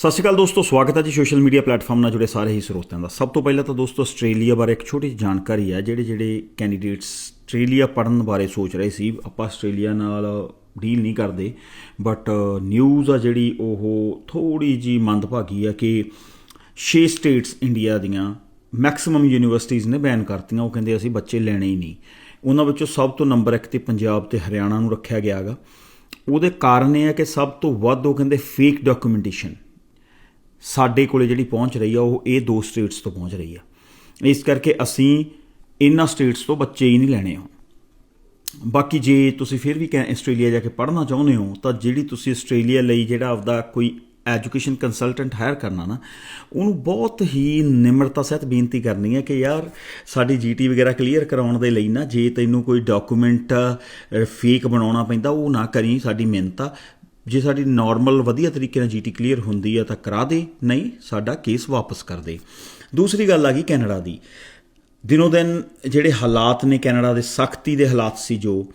ਸਤਿ ਸ਼੍ਰੀ ਅਕਾਲ ਦੋਸਤੋ, ਸਵਾਗਤ ਹੈ ਜੀ ਸੋਸ਼ਲ ਮੀਡੀਆ ਪਲੇਟਫਾਰਮ ਨਾਲ ਜੁੜੇ ਸਾਰੇ ਹੀ ਸਰੋਤਿਆਂ ਦਾ। ਸਭ ਤੋਂ ਪਹਿਲਾਂ ਤਾਂ ਦੋਸਤੋ, ਆਸਟ੍ਰੇਲੀਆ ਬਾਰੇ ਇੱਕ ਛੋਟੀ ਜਾਣਕਾਰੀ ਹੈ, ਜਿਹੜੇ ਜਿਹੜੇ ਕੈਂਡੀਡੇਟਸ ਆਸਟ੍ਰੇਲੀਆ ਪੜਨ ਬਾਰੇ ਸੋਚ ਰਹੇ ਸੀ, ਆਪਾਂ ਆਸਟ੍ਰੇਲੀਆ ਨਾਲ ਡੀਲ ਨਹੀਂ ਕਰਦੇ ਬਟ ਨਿਊਜ਼ ਆ ਜਿਹੜੀ ਉਹ ਥੋੜੀ ਜੀ ਮੰਦਭਾਗੀ ਆ ਕਿ 6 ਸਟੇਟਸ ਇੰਡੀਆ ਦੀਆਂ ਮੈਕਸਿਮਮ ਯੂਨੀਵਰਸਿਟੀਆਂ ਨੇ ਬੈਨ ਕਰਤੀਆਂ, ਉਹ ਕਹਿੰਦੇ ਅਸੀਂ ਬੱਚੇ ਲੈਣੇ ਹੀ ਨਹੀਂ। ਉਹਨਾਂ ਵਿੱਚੋਂ ਸਭ ਤੋਂ ਨੰਬਰ 1 ਤੇ ਪੰਜਾਬ ਤੇ ਹਰਿਆਣਾ ਨੂੰ ਰੱਖਿਆ ਗਿਆਗਾ ਉਹਦੇ ਕਾਰਨ ਇਹ ਹੈ ਕਿ ਸਭ ਤੋਂ ਵੱਧ ਉਹ ਕਹਿੰਦੇ ਫੇਕ ਡਾਕੂਮੈਂਟੇਸ਼ਨ ਸਾਡੇ ਕੋਲੇ ਜਿਹੜੀ ਪਹੁੰਚ ਰਹੀ ਆ, ਉਹ ਇਹ ਦੋ ਸਟੇਟਸ ਤੋਂ ਪਹੁੰਚ ਰਹੀ ਆ। ਇਸ ਕਰਕੇ ਅਸੀਂ ਇਹਨਾਂ ਸਟੇਟਸ ਤੋਂ ਬੱਚੇ ਹੀ ਨਹੀਂ ਲੈਣੇ ਆ। ਬਾਕੀ ਜੇ ਤੁਸੀਂ ਫਿਰ ਵੀ ਕੈ ਆਸਟ੍ਰੇਲੀਆ ਜਾ ਕੇ ਪੜ੍ਹਨਾ ਚਾਹੁੰਦੇ ਹੋ, ਤਾਂ ਜਿਹੜੀ ਤੁਸੀਂ ਆਸਟ੍ਰੇਲੀਆ ਲਈ ਜਿਹੜਾ ਆਪਦਾ ਕੋਈ ਐਜੂਕੇਸ਼ਨ ਕੰਸਲਟੈਂਟ ਹਾਇਰ ਕਰਨਾ ਨਾ, ਉਹਨੂੰ ਬਹੁਤ ਹੀ ਨਿਮਰਤਾ ਸਹਿਤ ਬੇਨਤੀ ਕਰਨੀ ਹੈ ਕਿ ਯਾਰ ਸਾਡੀ ਜੀਟੀ ਵਗੈਰਾ ਕਲੀਅਰ ਕਰਾਉਣ ਦੇ ਲਈ ਨਾ, ਜੇ ਤੈਨੂੰ ਕੋਈ ਡਾਕੂਮੈਂਟ ਫੇਕ ਬਣਾਉਣਾ ਪੈਂਦਾ, ਉਹ ਨਾ ਕਰੀ ਸਾਡੀ ਮਿਹਨਤ। ਆ ਜੇ ਸਾਡੀ ਨਾਰਮਲ ਵਧੀਆ ਤਰੀਕੇ ਨਾਲ ਜੀਟੀ ਕਲੀਅਰ ਹੁੰਦੀ ਆ ਤਾਂ ਕਰਾ ਦੇ, ਨਹੀਂ, ਸਾਡਾ ਕੇਸ ਵਾਪਸ ਕਰ ਦੇ। ਦੂਸਰੀ ਗੱਲ ਆ ਗਈ ਕੈਨੇਡਾ ਦੀ। ਦਿਨੋ ਦਿਨ ਜਿਹੜੇ ਹਾਲਾਤ ਨੇ ਕੈਨੇਡਾ ਦੇ, ਸਖਤੀ ਦੇ ਹਾਲਾਤ ਸੀ ਜੋ,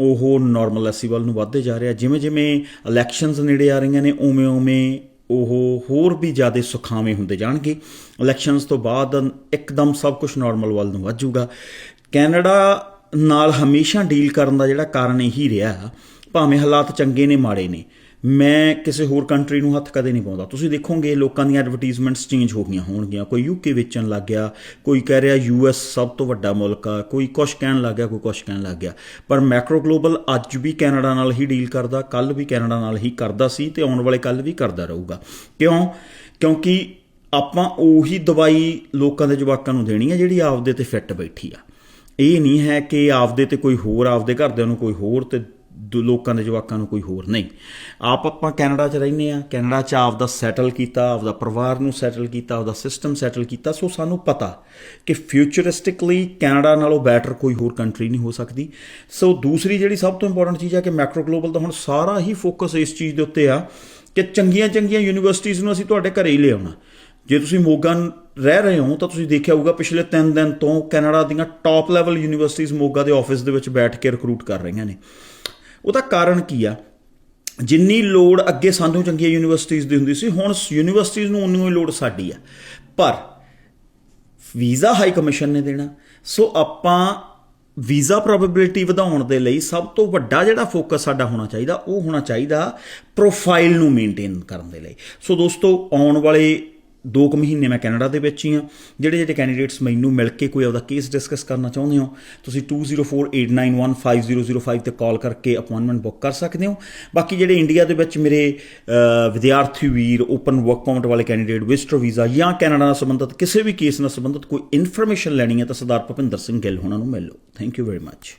ਉਹ ਨਾਰਮਲੈਸੀ ਵੱਲ ਨੂੰ ਵੱਧਦੇ ਜਾ ਰਿਹਾ। ਜਿਵੇਂ ਜਿਵੇਂ ਇਲੈਕਸ਼ਨਸ ਨੇੜੇ ਆ ਰਹੀਆਂ ਨੇ ਉਵੇਂ ਉਵੇਂ ਉਹ ਹੋਰ ਵੀ ਜ਼ਿਆਦਾ ਸੁਖਾਵੇਂ ਹੁੰਦੇ ਜਾਣਗੇ। ਇਲੈਕਸ਼ਨਸ ਤੋਂ ਬਾਅਦ ਇੱਕਦਮ ਸਭ ਕੁਝ ਨਾਰਮਲ ਵੱਲ ਨੂੰ ਵੱਧ ਜਾਊਗਾ। ਕੈਨੇਡਾ ਨਾਲ ਹਮੇਸ਼ਾ ਡੀਲ ਕਰਨ ਦਾ ਜਿਹੜਾ ਕਾਰਨ ਇਹੀ ਰਿਹਾ, ਭਾਵੇਂ ਹਾਲਾਤ ਚੰਗੇ ਨੇ, ਮਾੜੇ ਨੇ, ਮੈਂ ਕਿਸੇ ਹੋਰ ਕੰਟਰੀ ਨੂੰ ਹੱਥ ਕਦੇ ਨਹੀਂ ਪਾਉਂਦਾ। ਤੁਸੀਂ ਦੇਖੋਗੇ, ਲੋਕਾਂ ਦੀਆਂ ਐਡਵਰਟਾਈਜ਼ਮੈਂਟਸ ਚੇਂਜ ਹੋ ਗਈਆਂ ਹੋਣਗੀਆਂ। ਕੋਈ ਯੂਕੇ ਵੇਚਣ ਲੱਗ ਗਿਆ, ਕੋਈ ਕਹਿ ਰਿਹਾ ਯੂਐਸ ਸਭ ਤੋਂ ਵੱਡਾ ਮੁਲਕ ਆ, ਕੋਈ ਕੁਛ ਕਹਿਣ ਲੱਗ ਗਿਆ, ਕੋਈ ਕੁਛ ਕਹਿਣ ਲੱਗ ਗਿਆ। ਪਰ ਮੈਕਰੋ ਗਲੋਬਲ ਅੱਜ ਵੀ ਕੈਨੇਡਾ ਨਾਲ ਹੀ ਡੀਲ ਕਰਦਾ ਕੱਲ ਵੀ ਕੈਨੇਡਾ ਨਾਲ ਹੀ ਕਰਦਾ ਸੀ ਤੇ ਆਉਣ ਵਾਲੇ ਕੱਲ ਵੀ ਕਰਦਾ ਰਹੂਗਾ। ਕਿਉਂ? ਕਿਉਂਕਿ ਆਪਾਂ ਉਹੀ ਦਵਾਈ ਲੋਕਾਂ ਦੇ ਜਵਾਕਾਂ ਨੂੰ ਦੇਣੀ ਹੈ ਜਿਹੜੀ ਆਪਦੇ ਤੇ ਫਿੱਟ ਬੈਠੀ ਆ। ਇਹ ਨਹੀਂ ਹੈ ਕਿ ਆਪਦੇ ਤੇ ਕੋਈ ਹੋਰ, ਆਪਦੇ ਘਰਦਿਆਂ ਨੂੰ ਕੋਈ ਹੋਰ ਤੇ ਦੂ- ਲੋਕਾਂ ਦੇ ਜਵਾਕਾਂ ਨੂੰ ਕੋਈ ਹੋਰ ਨਹੀਂ। ਆਪ ਆਪਾਂ ਕੈਨੇਡਾ 'ਚ ਰਹਿੰਦੇ ਆ ਕੈਨੇਡਾ 'ਚ ਆਪਦਾ ਸੈਟਲ ਕੀਤਾ, ਆਪਦਾ ਪਰਿਵਾਰ ਨੂੰ ਸੈਟਲ ਕੀਤਾ, ਆਪਦਾ ਸਿਸਟਮ ਸੈਟਲ ਕੀਤਾ, ਸੋ ਸਾਨੂੰ ਪਤਾ ਕਿ ਫਿਊਚਰਿਸਟਿਕਲੀ ਕੈਨੇਡਾ ਨਾਲੋਂ ਬੈਟਰ ਕੋਈ ਹੋਰ ਕੰਟਰੀ ਨਹੀਂ ਹੋ ਸਕਦੀ। ਸੋ ਦੂਸਰੀ ਜਿਹੜੀ ਸਭ ਤੋਂ ਇੰਪੋਰਟੈਂਟ ਚੀਜ਼ ਹੈ ਕਿ ਮੈਕਰੋ ਗਲੋਬਲ ਦਾ ਹੁਣ ਸਾਰਾ ਹੀ ਫੋਕਸ ਇਸ ਚੀਜ਼ ਦੇ ਉੱਤੇ ਆ ਕਿ ਚੰਗੀਆਂ ਚੰਗੀਆਂ ਯੂਨੀਵਰਸਿਟੀਆਂ ਨੂੰ ਅਸੀਂ ਤੁਹਾਡੇ ਘਰੇ ਹੀ ਲਿਆਉਣਾ। ਜੇ ਤੁਸੀਂ ਮੋਗਾ ਰਹਿ ਰਹੇ ਹੋ, ਤਾਂ ਤੁਸੀਂ ਦੇਖਿਆ ਹੋਊਗਾ ਪਿਛਲੇ 3 ਦਿਨ ਤੋਂ ਕੈਨੇਡਾ ਦੀਆਂ ਟਾਪ ਲੈਵਲ ਯੂਨੀਵਰਸਿਟੀਆਂ ਮੋਗਾ ਦੇ ਆਫਿਸ ਦੇ ਵਿੱਚ ਬੈਠ ਕੇ ਰਿਕਰੂਟ ਕਰ ਰਹੀਆਂ ਨੇ। ਉਹਦਾ ਕਾਰਨ ਕੀ ਆ? ਜਿੰਨੀ ਲੋੜ ਅੱਗੇ ਸਾਨੂੰ ਚੰਗੀਆਂ ਯੂਨੀਵਰਸਿਟੀਆਂ ਦੀ ਹੁੰਦੀ ਸੀ, ਹੁਣ ਯੂਨੀਵਰਸਿਟੀਆਂ ਨੂੰ ਉਨੀ ਹੀ ਲੋੜ ਸਾਡੀ ਆ। ਪਰ ਵੀਜ਼ਾ ਹਾਈ ਕਮਿਸ਼ਨ ਨੇ ਦੇਣਾ। ਸੋ ਆਪਾਂ ਵੀਜ਼ਾ ਪ੍ਰੋਬੇਬਿਲਿਟੀ ਵਧਾਉਣ ਦੇ ਲਈ ਸਭ ਤੋਂ ਵੱਡਾ ਜਿਹੜਾ ਫੋਕਸ ਸਾਡਾ ਹੋਣਾ ਚਾਹੀਦਾ, ਉਹ ਹੋਣਾ ਚਾਹੀਦਾ ਪ੍ਰੋਫਾਈਲ ਨੂੰ ਮੇਨਟੇਨ ਕਰਨ ਦੇ ਲਈ। ਸੋ ਦੋਸਤੋ, ਆਉਣ ਵਾਲੇ 2 ਕੁ ਮਹੀਨੇ ਮੈਂ ਕੈਨੇਡਾ ਦੇ ਵਿੱਚ ਹੀ ਆ ਜਿਹੜੇ ਜਿਹੜੇ ਕੈਂਡੀਡੇਟਸ ਮੈਨੂੰ ਮਿਲ ਕੇ ਕੋਈ ਆਪਦਾ ਕੇਸ ਡਿਸਕਸ ਕਰਨਾ ਚਾਹੁੰਦੇ ਹੋ, ਤੁਸੀਂ 2048915005 ਤੇ ਕਾਲ ਕਰਕੇ ਅਪਾਇੰਟਮੈਂਟ ਬੁੱਕ ਕਰ ਸਕਦੇ ਹੋ। ਬਾਕੀ ਜਿਹੜੇ ਇੰਡੀਆ ਦੇ ਵਿੱਚ ਮੇਰੇ ਵਿਦਿਆਰਥੀ ਵੀਰ ਓਪਨ ਵਰਕ ਪਰਮਿਟ ਵਾਲੇ ਕੈਂਡੀਡੇਟ ਵਿਜ਼ਟਰ ਵੀਜ਼ਾ ਜਾਂ ਕੈਨੇਡਾ ਨਾਲ ਸੰਬੰਧਿਤ ਕਿਸੇ ਵੀ ਕੇਸ ਨਾਲ ਸੰਬੰਧਿਤ ਕੋਈ ਇਨਫੋਰਮੇਸ਼ਨ ਲੈਣੀ ਹੈ ਤਾਂ ਸਰਦਾਰ ਭੁਪਿੰਦਰ ਸਿੰਘ ਗਿੱਲ ਹੋਣਾ ਨੂੰ ਮਿਲ ਲਓ। Thank you very much